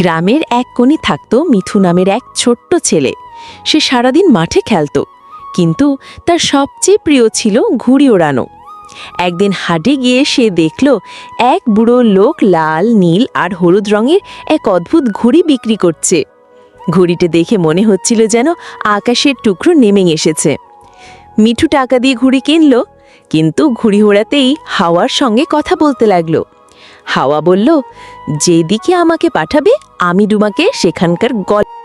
গ্রামের এক কোণে থাকত মিথু নামের এক ছোট্ট ছেলে। সে সারাদিন মাঠে খেলতো, কিন্তু তার সবচেয়ে প্রিয় ছিল ঘুড়ি ওড়ানো। একদিন হাটে গিয়ে সে দেখল এক বুড়ো লোক লাল, নীল আর হলুদ রঙের এক অদ্ভুত ঘুড়ি বিক্রি করছে। ঘুড়িটা দেখে মনে হচ্ছিল যেন আকাশের টুকরো নেমে এসেছে। মিঠু টাকা দিয়ে ঘুড়ি কিনল, কিন্তু ঘুড়ি ওড়াতেই হাওয়ার সঙ্গে কথা বলতে লাগল। হাওয়া বলল যেদিকে আমাকে পাঠাবে আমি ডুমাকে সেখানকার গল্প